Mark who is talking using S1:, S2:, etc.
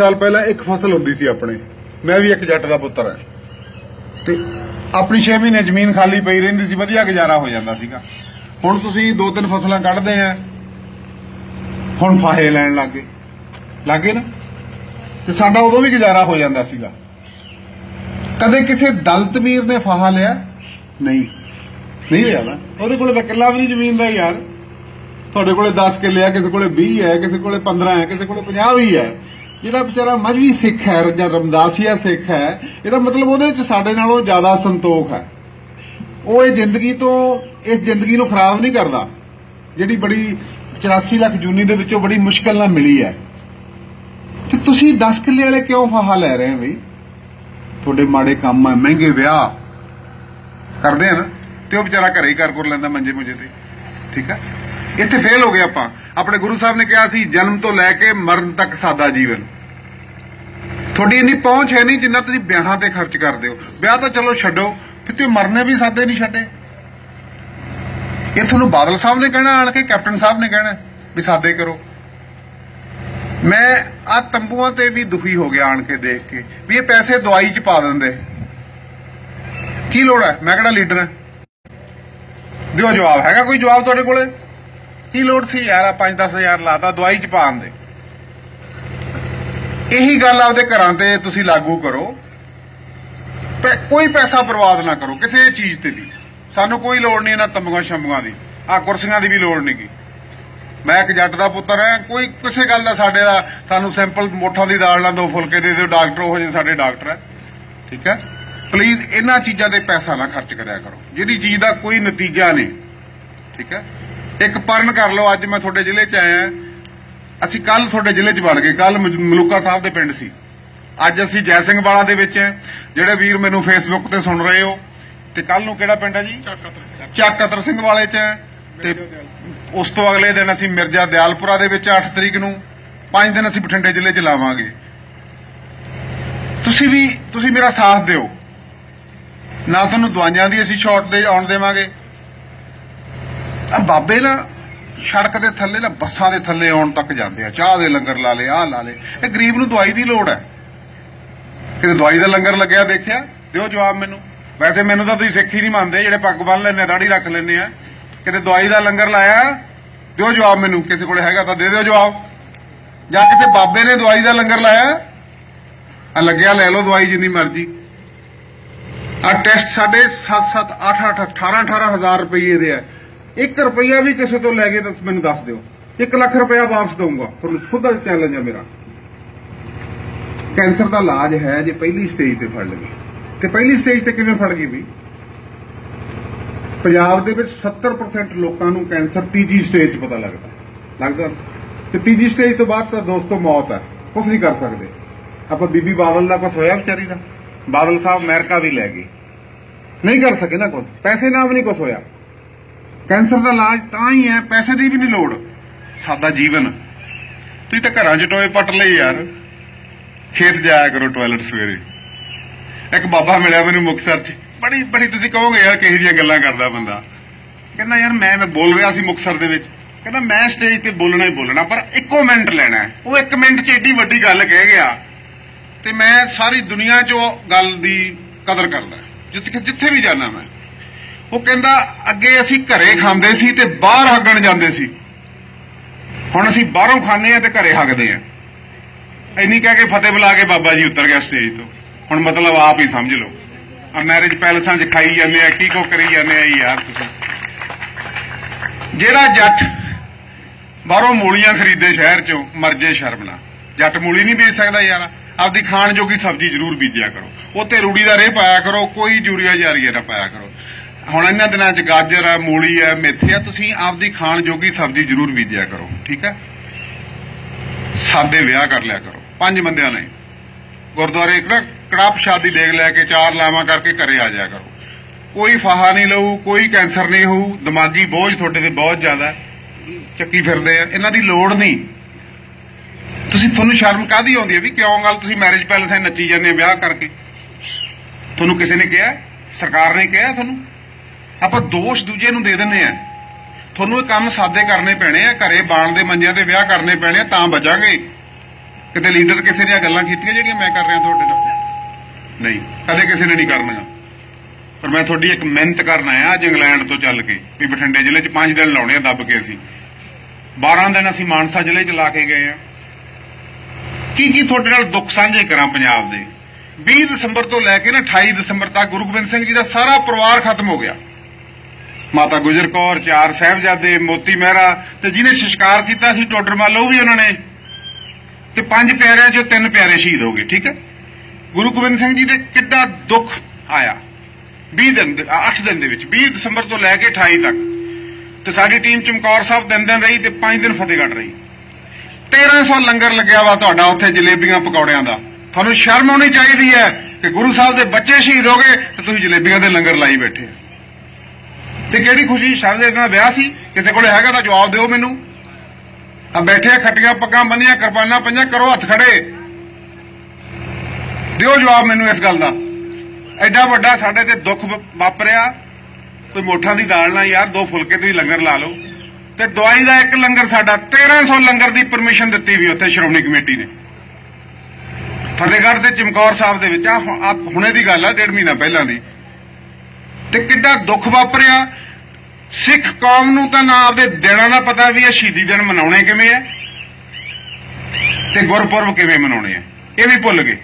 S1: ਸਾਲ ਪਹਿਲਾਂ ਇੱਕ ਫਸਲ ਹੁੰਦੀ ਸੀ ਆਪਣੇ। ਮੈਂ ਵੀ ਇੱਕ ਜੱਟ ਦਾ ਪੁੱਤਰ ਹਾਂ। ਤੇ ਆਪਣੀ 6 ਮਹੀਨੇ ਜ਼ਮੀਨ ਖਾਲੀ ਪਈ ਰਹਿੰਦੀ ਸੀ, ਵਧੀਆ ਗੁਜ਼ਾਰਾ ਹੋ ਜਾਂਦਾ ਸੀਗਾ। ਹੁਣ ਤੁਸੀਂ ਦੋ ਤਿੰਨ ਫਸਲਾਂ ਕੱਢਦੇ ਆ, ਹੁਣ ਫਾਹੇ ਲੈਣ ਲੱਗੇ ਲੱਗੇ ਨਾ? ਤੇ ਸਾਡਾ ਉਦੋਂ ਵੀ ਗੁਜ਼ਾਰਾ ਹੋ ਜਾਂਦਾ ਸੀਗਾ। ਕਦੇ ਕਿਸੇ ਦਲਤ ਵੀਰ ਨੇ ਫਾਹਾ ਲਿਆ? ਨਹੀਂ। ਨਹੀਂ ਲਿਆ ਨਾ? ਉਹਦੇ ਕੋਲੇ ਤਾਂ ਕਿੱਲਾ ਵੀ ਨਹੀਂ ਜ਼ਮੀਨ ਦਾ ਯਾਰ। ਤੁਹਾਡੇ ਕੋਲੇ 10 ਕਿੱਲੇ ਆ, ਕਿਸੇ ਕੋਲੇ 20 ਹੈ, ਕਿਸੇ ਕੋਲੇ 15 ਹੈ, ਕਿਸੇ ਕੋਲੇ 50 ਵੀ ਹੈ। ਜਿਹੜਾ ਵਿਚਾਰਾ ਮਜਵੀ ਸਿੱਖ ਹੈ, ਜਾਂ ਰਮਦਾਸੀਆ ਸਿੱਖ ਹੈ, ਇਹਦਾ ਮਤਲਬ ਉਹਦੇ ਵਿੱਚ ਸਾਡੇ ਨਾਲੋਂ ਜ਼ਿਆਦਾ ਸੰਤੋਖ ਹੈ। ਉਹ ਇਹ ਜ਼ਿੰਦਗੀ ਤੋਂ, ਇਸ ਜ਼ਿੰਦਗੀ ਨੂੰ ਖਰਾਬ ਨਹੀਂ ਕਰਦਾ, ਜਿਹੜੀ ਬੜੀ 84 ਲੱਖ ਜੂਨੀ ਦੇ ਵਿੱਚੋਂ ਬੜੀ ਮੁਸ਼ਕਲ ਨਾਲ ਮਿਲੀ ਹੈ। ਤੇ ਤੁਸੀਂ 10 ਕਿੱਲੇ ਵਾਲੇ ਕਿਉਂ ਫਾਹਾ ਲੈ ਰਹੇ ਹੋ ਬਈ? ਤੁਹਾਡੇ ਮਾੜੇ ਕੰਮ ਆ, ਮਹਿੰਗੇ ਵਿਆਹ। ਕਰਦੇ ਆ ਨਾ, ਤੇ ਉਹ ਵਿਚਾਰਾ ਘਰੇ ਹੀ ਕਰ ਕਰ ਲੈਂਦਾ ਮੰਜੇ ਮੁੰਜੇ ਤੇ। ਠੀਕ ਹੈ ਇੱਥੇ ਫੇਲ ਹੋ ਗਏ ਆਪਾਂ। ਆਪਣੇ ਗੁਰੂ ਸਾਹਿਬ ਨੇ ਕਿਹਾ ਸੀ, ਜਨਮ ਤੋਂ ਲੈ ਕੇ ਮਰਨ ਤੱਕ ਸਾਦਾ ਜੀਵਨ। ਤੁਹਾਡੀ ਇੰਨੀ ਪਹੁੰਚ ਹੈ ਨਹੀਂ ਜਿੰਨਾ ਤੁਸੀਂ ਵਿਆਹਾਂ ਤੇ ਖਰਚ ਕਰਦੇ ਹੋ। ਵਿਆਹ ਤਾਂ ਚਲੋ ਛੱਡੋ, ਫਿਰ ਤੇ ਮਰਨੇ ਵੀ ਸਾਦੇ ਨਹੀਂ ਛੱਡੇ। ਇਹ ਤੁਹਾਨੂੰ ਬਾਦਲ ਸਾਹਿਬ ਨੇ ਕਹਿਣਾ, ਆਣ ਕੇ ਕੈਪਟਨ ਸਾਹਿਬ ਨੇ ਕਹਿਣਾ ਵੀ ਸਾਦੇ ਕਰੋ। ਮੈਂ ਆ ਤੰਬੂਆਂ ਤੇ ਵੀ ਦੁਖੀ ਹੋ ਗਿਆ ਆਣ ਕੇ ਦੇਖ ਕੇ, ਵੀ ਇਹ ਪੈਸੇ ਦਵਾਈ 'ਚ ਪਾ ਦਿੰਦੇ। ਕੀ ਲੋੜ ਹੈ? ਮੈਂ ਕਿਹੜਾ ਲੀਡਰ ਹਾਂ? ਦਿਓ ਜਵਾਬ, ਹੈਗਾ ਕੋਈ ਜਵਾਬ ਤੁਹਾਡੇ ਕੋਲੇ? ਕੀ ਲੋੜ ਸੀ ਯਾਰ ਆ 5-10000 ਲਾਤਾ ਦਵਾਈ 'ਚ ਪਾਉਣ ਦੇ? ਇਹੀ ਗੱਲ ਆਪਦੇ ਘਰਾਂ ਤੇ ਤੁਸੀਂ ਲਾਗੂ ਕਰੋ। ਕੋਈ ਪੈਸਾ ਬਰਬਾਦ ਨਾ ਕਰੋ, ਕਿਸੇ ਚੀਜ਼ ਤੇ ਵੀ। ਸਾਨੂੰ ਕੋਈ ਲੋੜ ਨਹੀਂ ਇਹਨਾਂ ਤੰਬੂਆਂ ਸ਼ੰਬੂਆਂ ਦੀ ਆ ਕੁਰਸੀਆਂ ਦੀ ਵੀ ਲੋੜ ਨਹੀਂਗੀ ਮੈਂ ਇੱਕ ਜੱਟ ਦਾ ਪੁੱਤਰ ਹਾਂ, ਕੋਈ ਕਿਸੇ ਗੱਲ ਦਾ ਸਾਡੇ ਦਾ ਸਾਨੂੰ ਸਿੰਪਲ ਮੋਠਾਂ ਦੀ ਦਾਲ ਨਾਲ ਦੋ ਫੁਲਕੇ ਦੇ ਦਿਓ, ਡਾਕਟਰ ਉਹ ਜਿਹੇ ਸਾਡੇ ਡਾਕਟਰ ਹੈ, ਠੀਕ ਹੈ? ਪਲੀਜ਼ ਇਹਨਾਂ ਚੀਜ਼ਾਂ ਤੇ ਪੈਸਾ ਨਾ ਖਰਚ ਕਰਿਆ ਕਰੋ ਜਿਹੜੀ ਚੀਜ਼ ਦਾ ਕੋਈ ਨਤੀਜਾ ਨਹੀਂ, ਠੀਕ ਹੈ? ਇੱਕ ਪਰਨ ਕਰ ਲਓ ਅੱਜ ਮੈਂ ਤੁਹਾਡੇ ਜ਼ਿਲ੍ਹੇ 'ਚ ਆਇਆ। ਅਸੀਂ ਕੱਲ ਤੁਹਾਡੇ ਜ਼ਿਲ੍ਹੇ 'ਚ ਵੜ ਗਏ। ਕੱਲ ਮਲੂਕਾ ਸਾਹਿਬ ਦੇ ਪਿੰਡ ਸੀ। ਅੱਜ ਅਸੀਂ ਜੈ ਸਿੰਘ ਵਾਲਾ ਦੇ ਵਿੱਚ। ਜਿਹੜੇ ਵੀਰ ਮੈਨੂੰ ਫੇਸਬੁੱਕ ਤੇ ਸੁਣ ਰਹੇ ਹੋ ਤੇ ਕੱਲ ਨੂੰ ਕਿਹੜਾ ਪਿੰਡ ਹੈ ਜੀ? ਚੱਕ ਸਿੰਘ। ਵਾਲੇ 'ਚ ਤੇ ਉਸ ਤੋਂ ਅਗਲੇ ਦਿਨ ਅਸੀਂ ਮਿਰਜ਼ਾ ਦਿਆਲਪੁਰਾ ਦੇ ਵਿੱਚ 8 ਤਰੀਕ ਨੂੰ 5 ਦਿਨ ਅਸੀਂ ਬਠਿੰਡੇ ਜ਼ਿਲ੍ਹੇ 'ਚ ਲਾਵਾਂਗੇ। ਤੁਸੀਂ ਵੀ ਤੁਸੀਂ ਮੇਰਾ ਸਾਥ ਦਿਓ। ਨਾ ਤੁਹਾਨੂੰ ਦਵਾਈਆਂ ਦੀ ਅਸੀਂ ਛੋਟ ਦੇ ਆਉਣ ਦੇਵਾਂਗੇ। ਆ ਬਾਬੇ ਨਾ ਸੜਕ ਦੇ ਥੱਲੇ ਨਾ ਬੱਸਾਂ ਦੇ ਥੱਲੇ ਆਉਣ ਤੱਕ ਜਾਂਦੇ ਆ। ਚਾਹ ਦੇ ਲੰਗਰ ਲਾ ਲੇ ਆਹ ਲਾ ਲੇ ਇਹ ਗਰੀਬ ਨੂੰ ਦਵਾਈ ਦੀ ਲੋੜ ਹੈ। ਕਿਤੇ ਦਵਾਈ ਦਾ ਲੰਗਰ ਲੱਗਿਆ ਦੇਖਿਆ? ਦਿਓ ਜਵਾਬ ਮੈਨੂੰ। ਵੈਸੇ ਮੈਨੂੰ ਤਾਂ ਤੁਸੀਂ ਸਿੱਖ ਹੀ ਨਹੀਂ ਮੰਨਦੇ, ਜਿਹੜੇ ਪੱਗ ਬੰਨ ਲੈਂਦੇ ਦਾੜੀ ਰੱਖ ਲੈਂਦੇ ਆ। ਕਿਤੇ ਦਵਾਈ ਦਾ ਲੰਗਰ ਲਾਇਆ? ਦਿਓ ਜਵਾਬ ਮੈਨੂੰ। ਕਿਸੇ ਕੋਲੇ ਹੈਗਾ ਤਾਂ ਦੇ ਦਿਓ ਜਵਾਬ। ਜਾਂ ਕਿਸੇ ਬਾਬੇ ਨੇ ਦਵਾਈ ਦਾ ਲੰਗਰ ਲਾਇਆ? ਆ ਲੱਗਿਆ ਲੈ ਲਓ ਦਵਾਈ ਜਿੰਨੀ ਮਰਜ਼ੀ। ਆ ਟੈਸਟ ਸਾਡੇ 7 7 8 8 18 18 ਹਜ਼ਾਰ ਰੁਪਏ ਦੇ ਆ। 1 ਰੁਪਿਆ ਵੀ ਕਿਸੇ ਤੋਂ ਲੈ ਗਏ ਤਾਂ ਮੈਨੂੰ ਦੱਸ ਦਿਓ। 1 ਲੱਖ ਰੁਪਇਆ ਵਾਪਸ ਦਊਂਗਾ। ਤੁਹਾਨੂੰ ਖੁਦ ਦਾ ਚੈਲੰਜ ਆ ਮੇਰਾ। ਕੈਂਸਰ ਦਾ ਇਲਾਜ ਹੈ ਜੇ ਪਹਿਲੀ ਸਟੇਜ ਤੇ ਫੜ ਲਵੇ। ਤੇ ਪਹਿਲੀ ਸਟੇਜ ਤੇ ਕਿਵੇਂ ਫੜ ਗਈ ਵੀ? ਪੰਜਾਬ ਦੇ ਵਿੱਚ 70% ਲੋਕਾਂ ਨੂੰ ਕੈਂਸਰ ਤੀਜੀ ਸਟੇਜ 'ਚ ਪਤਾ ਲੱਗਦਾ ਲੱਗਦਾ? ਤੇ ਤੀਜੀ ਸਟੇਜ ਤੋਂ ਬਾਅਦ ਤਾਂ ਦੋਸਤੋ ਮੌਤ ਹੈ। ਕੁਝ ਨਹੀਂ ਕਰ ਸਕਦੇ। ਆਪਾਂ ਬੀਬੀ ਬਾਦਲ ਦਾ ਕੁਝ ਹੋਇਆ ਵਿਚਾਰੀ ਦਾ? ਬਾਦਲ ਸਾਹਿਬ ਅਮਰੀਕਾ ਵੀ ਲੈ ਗਏ। ਨਹੀਂ ਕਰ ਸਕੇ ਨਾ ਕੁਝ ਪੈਸੇ ਨਾਲ ਵੀ ਨਹੀਂ ਕੁਝ ਹੋਇਆ। ਕੈਂਸਰ ਦਾ ਇਲਾਜ ਤਾਂ ਹੀ ਹੈ, ਪੈਸੇ ਦੀ ਵੀ ਨਹੀਂ ਲੋੜ। ਸਾਦਾ ਜੀਵਨ। ਤੁਸੀਂ ਤਾਂ ਘਰਾਂ 'ਚ ਟੋਏ ਪੱਟ ਲਈ ਯਾਰ। ਖੇਤ ਜਾਇਆ ਕਰੋ ਟਾਇਲਟ ਸਵੇਰੇ। ਇੱਕ ਬਾਬਾ ਮਿਲਿਆ ਮੈਨੂੰ ਮੁਕਤਸਰ 'ਚ। ਬੜੀ ਬੜੀ ਤੁਸੀਂ ਕਹੋਗੇ ਯਾਰ ਕਿਹੋ ਜਿਹੀਆਂ ਗੱਲਾਂ ਕਰਦਾ ਬੰਦਾ। ਕਹਿੰਦਾ ਯਾਰ ਮੈਂ ਮੈਂ ਬੋਲ ਰਿਹਾ ਸੀ ਮੁਕਤਸਰ ਦੇ ਵਿੱਚ। ਕਹਿੰਦਾ ਮੈਂ ਸਟੇਜ ਤੇ ਬੋਲਣਾ ਹੀ ਬੋਲਣਾ, ਪਰ ਇੱਕੋ ਮਿੰਟ ਲੈਣਾ ਉਹ ਇੱਕ ਮਿੰਟ 'ਚ ਏਡੀ ਵੱਡੀ ਗੱਲ ਕਹਿ ਗਿਆ। ਤੇ ਮੈਂ ਸਾਰੀ ਦੁਨੀਆ 'ਚ ਉਹ ਗੱਲ ਦੀ ਕਦਰ ਕਰਦਾ। ਜਿੱਥੇ ਜਿੱਥੇ ਵੀ ਜਾਣਾ ਮੈਂ। ਉਹ ਕਹਿੰਦਾ, ਅੱਗੇ ਅਸੀਂ ਘਰੇ ਖਾਂਦੇ ਸੀ ਤੇ ਬਾਹਰ ਹੱਗਣ ਜਾਂਦੇ ਸੀ। ਹੁਣ ਅਸੀਂ ਬਾਹਰੋਂ ਖਾਂਦੇ ਆ ਤੇ ਘਰੇ ਹੱਗਦੇ ਆ ਇੰਨੀ ਕਹਿ ਕੇ ਫਤਿਹ ਬੁਲਾ ਕੇ ਬਾਬਾ ਜੀ ਉਤਰ ਗਿਆ ਸਟੇਜ ਤੋਂ। ਹੁਣ ਮਤਲਬ ਆਪ ਹੀ ਸਮਝ ਲਓ। ਆ ਮੈਰਿਜ ਪੈਲਸਾਂ 'ਚ ਖਾਈ ਜਾਂਦੇ ਆ, ਕੀ ਕੋ ਕਰੀ ਜਾਂਦੇ ਆ ਯਾਰ ਤੁਸੀਂ। ਜਿਹੜਾ ਜੱਟ ਬਾਹਰੋਂ ਮੂਲੀਆਂ ਖਰੀਦੇ ਸ਼ਹਿਰ 'ਚੋਂ ਮਰਜੇ ਸ਼ਰਮ ਨਾਲ। ਜੱਟ ਮੂਲੀ ਨਹੀਂ ਵੇਚ ਸਕਦਾ ਯਾਰ। ਆਪਦੀ ਖਾਣ ਜੋਗੀ ਸਬਜ਼ੀ ਜ਼ਰੂਰ ਬੀਜਿਆ ਕਰੋ। ਉੱਤੇ ਰੂੜੀ ਦਾ ਰੇਹ ਪਾਇਆ ਕਰੋ, ਕੋਈ ਯੂਰੀਆ ਜਾਰੀਆ ਨਾ ਪਾਇਆ ਕਰੋ। ਹੁਣ ਇਹਨਾਂ ਦਿਨਾਂ 'ਚ ਗਾਜਰ ਆ ਮੂਲੀ ਆ ਮੇਥੇ ਆ ਤੁਸੀਂ ਆਪਦੀ ਖਾਣ ਜੋਗੀ ਸਬਜ਼ੀ ਜ਼ਰੂਰ ਬੀਜਿਆ ਕਰੋ, ਠੀਕ ਹੈ? ਸਾਦੇ ਵਿਆਹ ਕਰ ਲਿਆ ਕਰੋ, ਪੰਜ ਬੰਦਿਆਂ ਨੇ। ਗੁਰਦੁਆਰੇ ਇੱਕ ਨਾ ਕੜਾਹ ਪ੍ਰਸ਼ਾਦੀ ਦੇਖ ਲੈ ਕੇ ਚਾਰ ਲਾਵਾਂ ਕਰਕੇ ਘਰੇ ਆ ਜਾਇਆ ਕਰੋ। ਕੋਈ ਫਾਹਾ ਨਹੀਂ ਲਊ, ਕੋਈ ਕੈਂਸਰ ਨਹੀਂ ਹੋਊ, ਦਿਮਾਗੀ ਬੋਝ ਤੁਹਾਡੇ ਤੇ ਬਹੁਤ ਜ਼ਿਆਦਾ ਚੱਕੀ ਫਿਰਦੇ ਆ, ਇਹਨਾਂ ਦੀ ਲੋੜ ਨਹੀਂ। ਤੁਸੀਂ ਤੁਹਾਨੂੰ ਸ਼ਰਮ ਕਾਦੀ ਆਉਂਦੀ ਹੈ ਵੀ ਕਿਉਂ ਗੱਲ ਤੁਸੀਂ ਮੈਰਿਜ ਪੈਲਸ 'ਚ ਨੱਚੀ ਜਾਂਦੇ ਆ ਵਿਆਹ ਕਰਕੇ? ਤੁਹਾਨੂੰ ਕਿਸੇ ਨੇ ਕਿਹਾ? ਸਰਕਾਰ ਨੇ ਕਿਹਾ ਤੁਹਾਨੂੰ? ਆਪਾਂ ਦੋਸ਼ ਦੂਜੇ ਨੂੰ ਦੇ ਦਿੰਦੇ ਆ ਤੁਹਾਨੂੰ ਇਹ ਕੰਮ ਸਾਦੇ ਕਰਨੇ ਪੈਣੇ ਆ, ਘਰੇ ਬਾਣ ਦੇ ਮੰਜਿਆਂ ਤੇ ਵਿਆਹ ਕਰਨੇ ਪੈਣੇ ਆ, ਤਾਂ ਬਚਾਂਗੇ ਕਿਤੇ ਲੀਡਰ ਕਿਸੇ ਦੀਆਂ ਗੱਲਾਂ ਕੀਤੀਆਂ ਜਿਹੜੀਆਂ ਮੈਂ ਕਰ ਰਿਹਾ ਤੁਹਾਡੇ ਨਾਲ? ਨਹੀਂ, ਕਦੇ ਕਿਸੇ ਨੇ ਨਹੀਂ ਕਰਨੀਆਂ। ਪਰ ਮੈਂ ਤੁਹਾਡੀ ਇੱਕ ਮਿਹਨਤ ਕਰਨ ਆਇਆ ਅੱਜ ਇੰਗਲੈਂਡ ਤੋਂ ਚੱਲ ਕੇ, ਵੀ ਬਠਿੰਡੇ ਜ਼ਿਲ੍ਹੇ 'ਚ 5 ਦਿਨ ਲਾਉਣੇ ਆ ਦੱਬ ਕੇ ਅਸੀਂ। 12 ਦਿਨ ਅਸੀਂ ਮਾਨਸਾ ਜ਼ਿਲ੍ਹੇ 'ਚ ਲਾ ਕੇ ਗਏ ਆ। ਕੀ ਕੀ ਤੁਹਾਡੇ ਨਾਲ ਦੁੱਖ ਸਾਂਝੇ ਕਰਾਂ ਪੰਜਾਬ ਦੇ? 20 ਦਸੰਬਰ ਤੋਂ ਲੈ ਕੇ ਨਾ 28 ਦਸੰਬਰ ਤੱਕ ਗੁਰੂ ਗੋਬਿੰਦ ਸਿੰਘ ਜੀ ਦਾ ਸਾਰਾ ਪਰਿਵਾਰ ਖਤਮ ਹੋ ਗਿਆ। ਮਾਤਾ ਗੁਜਰ ਕੌਰ, ਚਾਰ ਸਾਹਿਬਜ਼ਾਦੇ, ਮੋਤੀ ਮਹਿਰਾ ਤੇ ਜਿਹਨੇ ਸ਼ਿਸ਼ਕਾਰ ਕੀਤਾ ਸੀ ਟੋਡਰ ਮੱਲ, ਉਹ ਵੀ ਉਹਨਾਂ ਨੇ। ਤੇ ਪੰਜ ਪਿਆਰਿਆਂ ਚੋਂ ਤਿੰਨ ਪਿਆਰੇ ਸ਼ਹੀਦ ਹੋ ਗਏ, ਠੀਕ ਹੈ? ਗੁਰੂ ਗੋਬਿੰਦ ਸਿੰਘ ਜੀ ਦੇ ਕਿੱਡਾ ਦੁੱਖ ਆਇਆ। 20 ਦਿਨ 8 ਦਿਨ ਦੇ ਵਿੱਚ 20 ਦਸੰਬਰ ਤੋਂ ਲੈ ਕੇ 28 ਤੱਕ। ਤੇ ਸਾਡੀ ਟੀਮ ਚਮਕੌਰ ਸਾਹਿਬ ਦਿਨ ਦਿਨ ਰਹੀ ਤੇ 5 ਦਿਨ ਫਤਿਹਗੜ੍ਹ ਰਹੀ। 1300 ਲੰਗਰ ਲੱਗਿਆ ਵਾ ਤੁਹਾਡਾ ਉੱਥੇ ਜਲੇਬੀਆਂ ਪਕੌੜਿਆਂ ਦਾ। ਤੁਹਾਨੂੰ ਸ਼ਰਮ ਆਉਣੀ ਚਾਹੀਦੀ ਹੈ ਕਿ ਗੁਰੂ ਸਾਹਿਬ ਦੇ ਬੱਚੇ ਸ਼ਹੀਦ ਹੋ ਗਏ ਤੇ ਤੁਸੀਂ ਜਲੇਬੀਆਂ ਦੇ ਲੰਗਰ ਲਾਈ ਬੈਠੇ ਹੋ। ਤੇ ਕਿਹੜੀ ਖੁਸ਼ੀ ਸ਼ਰਮ ਦੇ ਨਾਲ ਵਿਆਹ ਸੀ? ਕਿਸੇ ਕੋਲੇ ਹੈਗਾ ਤਾਂ ਜਵਾਬ ਦਿਓ ਮੈਨੂੰ। ਆ ਬੈਠੇ ਖੱਟੀਆਂ ਪੱਗਾਂ ਬੰਨੀਆਂ ਕਿਰਪਾਨਾਂ ਪੰਜਾਂ ਕਰੋ ਹੱਥ ਖੜੇ। ਦਿਓ ਜਵਾਬ ਮੈਨੂੰ ਇਸ ਗੱਲ ਦਾ। ਐਡਾ ਵੱਡਾ ਸਾਡੇ ਤੇ ਦੁੱਖ ਵਾਪਰਿਆ। ਕੋਈ ਮੋਠਾਂ ਦੀ ਦਾਲ ਨਾਲ ਯਾਰ, ਦੋ ਫੁਲਕੇ ਤੁਸੀਂ ਲੰਗਰ ਲਾ ਲਓ। ਤੇ ਦਵਾਈ ਦਾ ਇੱਕ ਲੰਗਰ ਸਾਡਾ 1300 ਲੰਗਰ ਦੀ ਪਰਮਿਸ਼ਨ ਦਿੱਤੀ ਵੀ ਉੱਥੇ ਸ਼੍ਰੋਮਣੀ ਕਮੇਟੀ ਨੇ। ਫਤਿਹਗੜ੍ਹ ਤੇ ਚਮਕੌਰ ਸਾਹਿਬ ਦੇ ਵਿੱਚ ਆ ਹੁਣੇ ਦੀ ਗੱਲ ਆ, ਡੇਢ ਮਹੀਨਾ ਪਹਿਲਾਂ ਦੀ। ਤੇ ਕਿੱਡਾ ਦੁੱਖ ਵਾਪਰਿਆ। ਸਿੱਖ ਕੌਮ ਨੂੰ ਤਾਂ ਨਾ ਆਪਦੇ ਦਿਨਾਂ ਦਾ ਪਤਾ ਵੀ ਇਹ ਸ਼ਹੀਦੀ ਦਿਨ ਮਨਾਉਣੇ ਕਿਵੇਂ ਆ ਤੇ ਗੁਰਪੁਰਬ ਕਿਵੇਂ ਮਨਾਉਣੇ ਆ। ਇਹ ਵੀ ਭੁੱਲ ਗਏ।